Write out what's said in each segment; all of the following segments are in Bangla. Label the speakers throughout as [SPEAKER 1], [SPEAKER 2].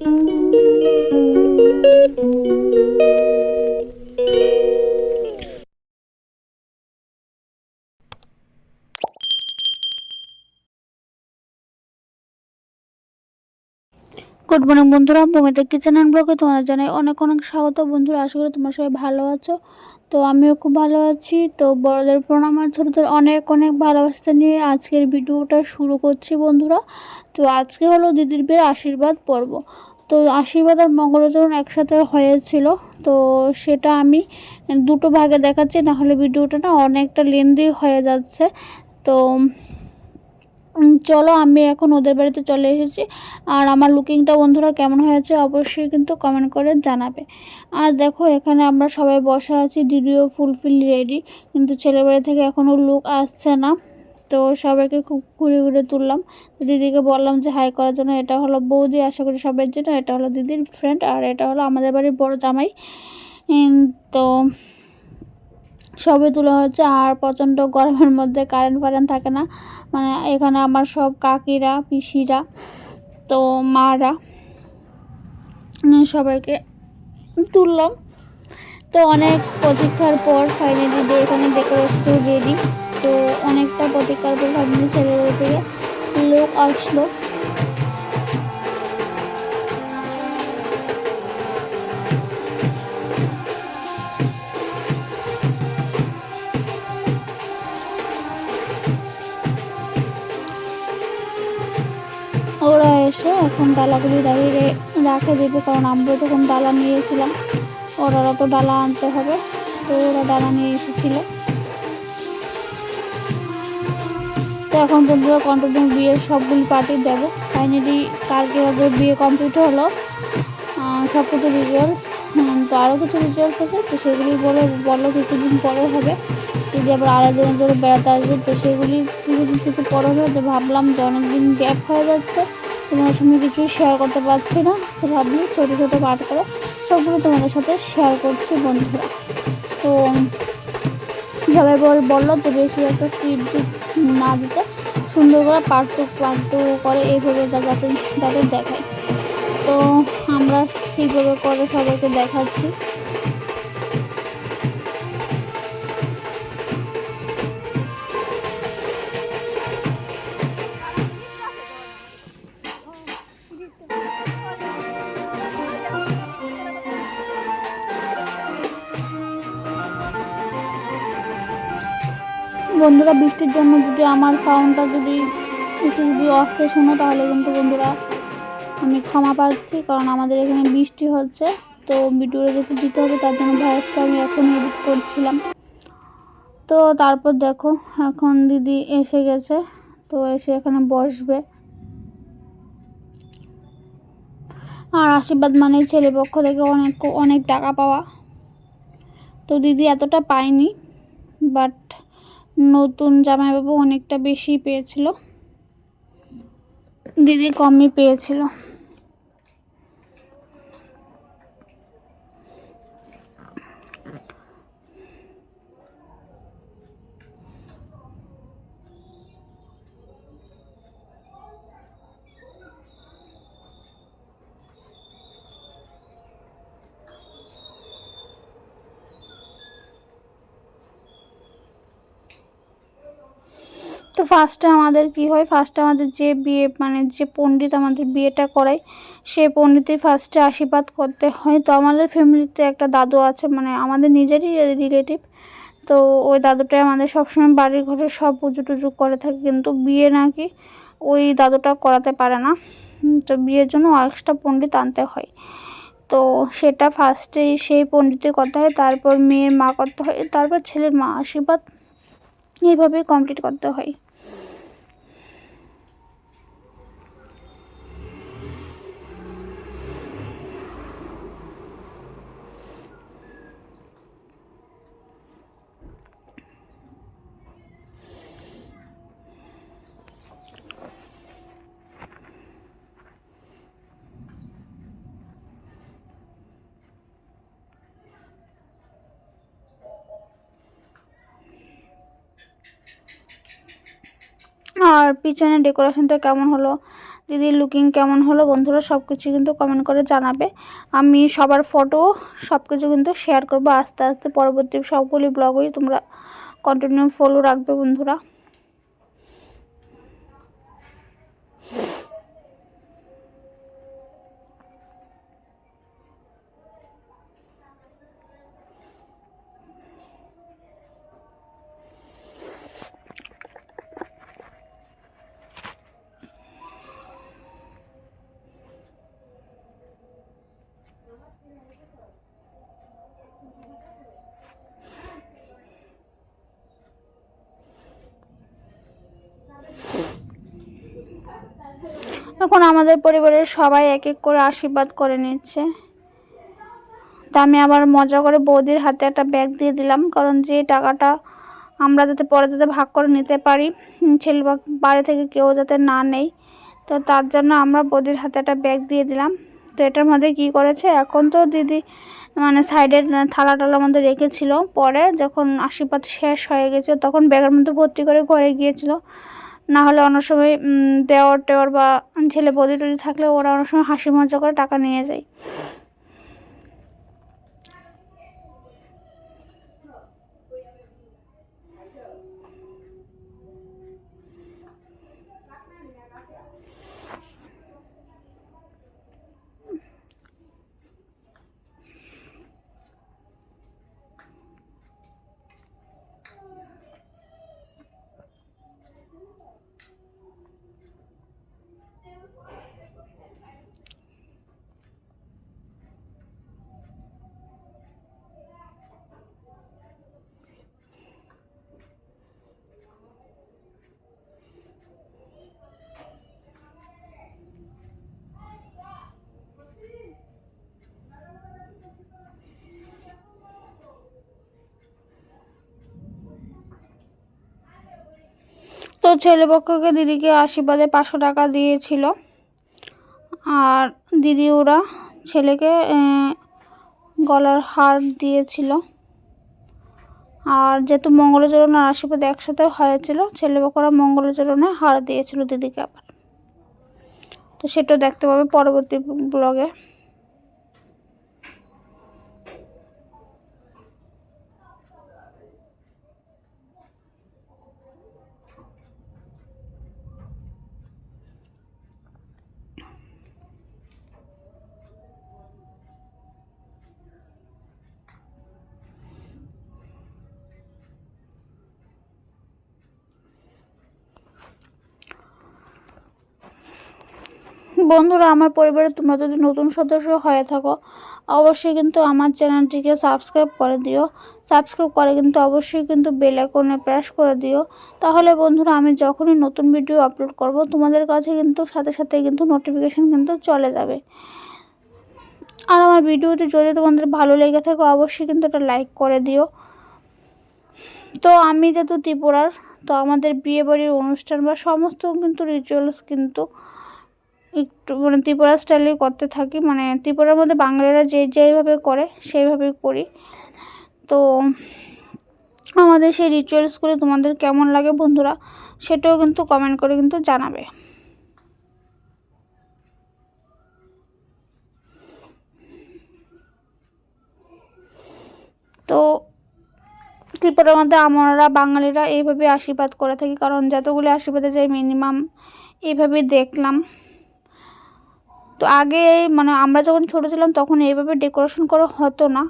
[SPEAKER 1] গুড মর্নিং বন্ধুরা। ভূমিতে কিচেন অ্যান্ড ব্লগে তোমাদের জানাই অনেক অনেক স্বাগত। বন্ধুরা, আশা করি তোমার সবাই ভালো আছো। তো আমিও খুব ভালো আছি। তো বড়দের প্রণাম আর ছোটোদের অনেক অনেক ভালোবাসা নিয়ে আজকের ভিডিওটা শুরু করছি বন্ধুরা। তো আজকে হলো দিদির বিয়ের আশীর্বাদ পর্ব। তো আশীর্বাদ আর মঙ্গলাচরণ একসাথে হয়েছিল। তো সেটা আমি দুটো ভাগে দেখাচ্ছি, নাহলে ভিডিওটা না অনেকটা লেন্দি হয়ে যাচ্ছে। তো চলো আমি এখন ওদের বাড়িতে চলে এসেছি। আর আমার লুকিংটা বন্ধুরা কেমন হয়েছে অবশ্যই কিন্তু কমেন্ট করে জানাবে। আর দেখো, এখানে আমরা সবাই বসে আছি দিদিও ফুলফিল রেডি কিন্তু ছেলের বাড়ি থেকে এখনও লুক আসছে না। তো সবাইকে খুব ঘুরে ঘুরে তুললাম। দিদিকে বললাম যে, হাই করার জন্য এটা হলো বৌদি, আশা করি সবাই জন্য এটা হলো দিদির ফ্রেন্ড আর এটা হলো আমাদের বাড়ির বড় জামাই। তো সবই তোলা হচ্ছে আর প্রচণ্ড গরমের মধ্যে কারেন্ট ফারেন্ট থাকে না। মানে এখানে আমার সব কাকিরা, পিসিরা, তো মারা, সবাইকে তুললাম। তো অনেক প্রতীক্ষার পর ফাইনালি এখানে ডেকোরেশন রেডি তো অনেকটা প্রতিকার পর ফাইনালি ছেলেদের থেকে লোক আসলো। ওরা এসে এখন ডালাগুলি দাঁড়িয়ে রাখে দেবে কারণ আমরা তখন ডালা নিয়েছিলাম। ওরা তো ডালা আনতে হবে। তো ওরা ডালা নিয়ে এসেছিল। তো এখন বন্ধুরা কন্টিনিউ বিয়ের সবগুলি পার্টি দেবো। ফাইনালি কালকে ওদের বিয়ে কমপ্লিট হলো। সব কিছু রিচুয়ালস তো আরও কিছু রিচুয়ালস আছে, তো সেগুলি বলে বলল কিছুদিন পরে হবে। যদি আবার আরেকজনের জন্য বেড়াতে আসবে, তো সেগুলি কিছুদিন কিছু পরে হবে। তো ভাবলাম যে অনেকদিন গ্যাপ হয়ে যাচ্ছে, তোমাদের সঙ্গে কিছুই শেয়ার করতে পারছি না। তো ভাবলাম ছোটো ছোটো পাঠ করে সবগুলো তোমাদের সাথে শেয়ার করছি বন্ধুরা। তো সবাই বল, বলল যে বেশি একটা স্পিড না দিতে সুন্দর করে পার্টু পার্টু করে এইভাবে যাতে যাতে দেখায়। তো আমরা সেইভাবে করে সবাইকে দেখাচ্ছি। বন্ধুরা, বৃষ্টির জন্য যদি আমার সাউন্ডটা যদি একটু যদি অস্তে শোনো, তাহলে কিন্তু বন্ধুরা আমি ক্ষমা পাচ্ছি কারণ আমাদের এখানে বৃষ্টি হচ্ছে। তো ভিডিওটা যেহেতু দিতে হবে, তার জন্য ভয়েসটা আমি এখন এডিট করছিলাম। তো তারপর দেখো, এখন দিদি এসে গেছে, তো এসে এখানে বসবে। আর আশীর্বাদ মানে ছেলে পক্ষ থেকে অনেক অনেক টাকা পাওয়া। তো দিদি এতটা পায়নি বাট নতুন জামাইবাবু অনেকটা বেশি পেয়েছিল। দিদি কমই পেয়েছিল। তো ফার্স্টে আমাদের কি হয়? ফার্স্টে আমাদের যে বিয়ে মানে যে পণ্ডিত আমাদের বিয়েটা করায়, সে পণ্ডিতই ফার্স্টে আশীর্বাদ করতে হয়। তো আমাদের ফ্যামিলিতে একটা দাদু আছে মানে আমাদের নিজেরই রিলেটিভ তো ওই দাদুটাই আমাদের সবসময় বাড়ির ঘরে সব পুজো টুজো করে থাকে, কিন্তু বিয়ে নাকি ওই দাদুটা করাতে পারে না। তো বিয়ের জন্য এক্সট্রা পণ্ডিত আনতে হয়। তো সেটা ফার্স্টে সেই পণ্ডিতের করতে হয়, তারপর মেয়ের মা করতে হয়, তারপর ছেলের মা আশীর্বাদ এইভাবেই কমপ্লিট করতে হয়। আর পিছনে ডেকোরেশনটা কেমন হলো, দিদির লুকিং কেমন হলো, বন্ধুরা সব কিছু কিন্তু কমেন্ট করে জানাবে। আমি সবার ফটো সব কিছু কিন্তু শেয়ার করব আস্তে আস্তে, পরবর্তী সবগুলি ব্লগই তোমরা কন্টিনিউ ফলো রাখবে বন্ধুরা। এখন আমাদের পরিবারের সবাই এক এক করে আশীর্বাদ করে নিচ্ছে। তা আমি আবার মজা করে বৌদির হাতে একটা ব্যাগ দিয়ে দিলাম, কারণ যে টাকাটা আমরা যাতে পরে যাতে ভাগ করে নিতে পারি ছেলে বাড়ি থেকে কেউ যাতে না নেই, তো তার জন্য আমরা বৌদির হাতে একটা ব্যাগ দিয়ে দিলাম। তো এটার মধ্যে কি করেছে, এখন তো দিদি মানে সাইডের থালা টালার মধ্যে রেখেছিল, পরে যখন আশীর্বাদ শেষ হয়ে গেছে, তখন ব্যাগের মধ্যে ভর্তি করে ঘরে গিয়েছিল। না হলে অনেক সময় দেওয়ার টেওয়ার বা ছেলে বদি টদি থাকলে ওরা অনেক সময় হাসি মজা করে টাকা নিয়ে যায়। তো ছেলেপক্ষকে দিদিকে আশীর্বাদে পাঁচশো টাকা দিয়েছিল। আর দিদি ওরা ছেলেকে গলার হার দিয়েছিল। আর যেহেতু মঙ্গলচরণ আর আশীর্বাদ একসাথে হয়েছিল ছেলেপক্ষরা মঙ্গলচরণে হার দিয়েছিল দিদিকে আবার। তো সেটাও দেখতে পাবে পরবর্তী ব্লগে। বন্ধুরা, আমার পরিবারে তোমরা যদি নতুন সদস্য হয়ে থাকো, অবশ্যই কিন্তু আমার চ্যানেলটিকে সাবস্ক্রাইব করে দিও। সাবস্ক্রাইব করে কিন্তু অবশ্যই কিন্তু বেল আইকনে প্রেস করে দিও। তাহলে বন্ধুরা, আমি যখনই নতুন ভিডিও আপলোড করব, তোমাদের কাছে কিন্তু সাথে সাথে কিন্তু নোটিফিকেশান কিন্তু চলে যাবে। আর আমার ভিডিওটি যদি তোমাদের ভালো লেগে থাকে, অবশ্যই কিন্তু এটা লাইক করে দিও। তো আমি যেহেতু ত্রিপুরার, তো আমাদের বিয়ে বাড়ির অনুষ্ঠান বা সমস্ত কিন্তু রিচুয়ালস কিন্তু একটু মানে ত্রিপুরা স্টাইলে করতে থাকি। মানে ত্রিপুরার মধ্যে বাঙালিরা যে যেইভাবে করে, সেইভাবে করি। তো আমাদের সেই রিচুয়ালসগুলি তোমাদের কেমন লাগে বন্ধুরা, সেটাও কিন্তু কমেন্ট করে কিন্তু জানাবে। তো ত্রিপুরার মধ্যে আমরা বাঙালিরা এইভাবে আশীর্বাদ করে থাকি, কারণ যতগুলি আশীর্বাদে যাই মিনিমাম এইভাবে দেখলাম। তো আগে মানে আমরা যখন ছোটো ছিলাম তখন এইভাবে ডেকোরেশন করা হতো না।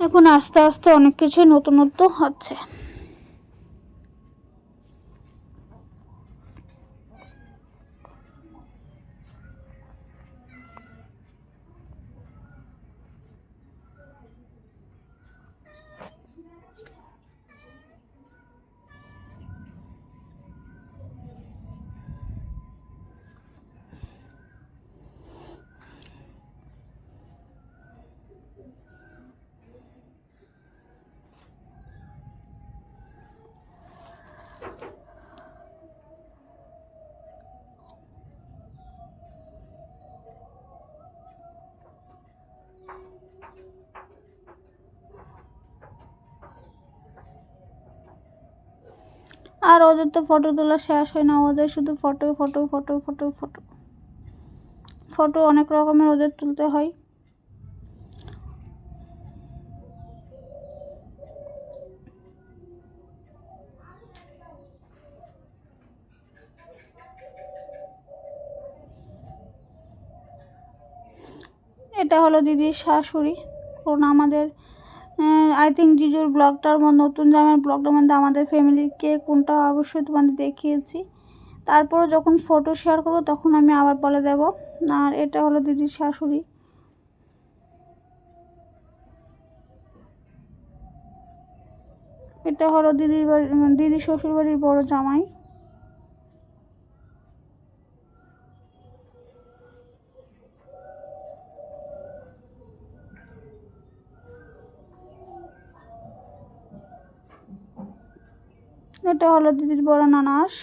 [SPEAKER 1] এখন আস্তে আস্তে অনেক কিছুই নতুনত্ব হচ্ছে। আর ওদের তো ফটো তোলা শেষ হয় না, ওদের শুধু photo photo photo photo photo photo অনেক রকমের ওদের তুলতে হয়। এটা হলো দিদির শাশুড়ি। কারণ আমাদের আই থিঙ্ক জিজুর ব্লগটার মধ্যে নতুন জামার ব্লগটার মধ্যে আমাদের ফ্যামিলিকে কোনটা অবশ্যই তোমাদের দেখিয়েছি। তারপরে যখন ফটো শেয়ার করব, তখন আমি আবার বলে দেব। আর এটা হলো দিদির শাশুড়ি। এটা হলো দিদির বাড়ি দিদির শ্বশুর বাড়ির বড় জামাই। এটা হলো দিদির বড় নানাস।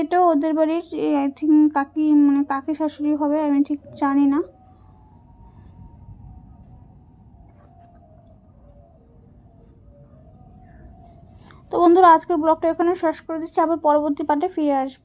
[SPEAKER 1] এটাও ওদের বাড়ির আই থিঙ্ক কাকি মানে কাকি শাশুড়ি হবে, আমি ঠিক জানি না। বন্ধুরা আজকের ব্লগটা এখানে শেষ করে দিচ্ছি। আবার পরবর্তী পার্টে ফিরে আসব।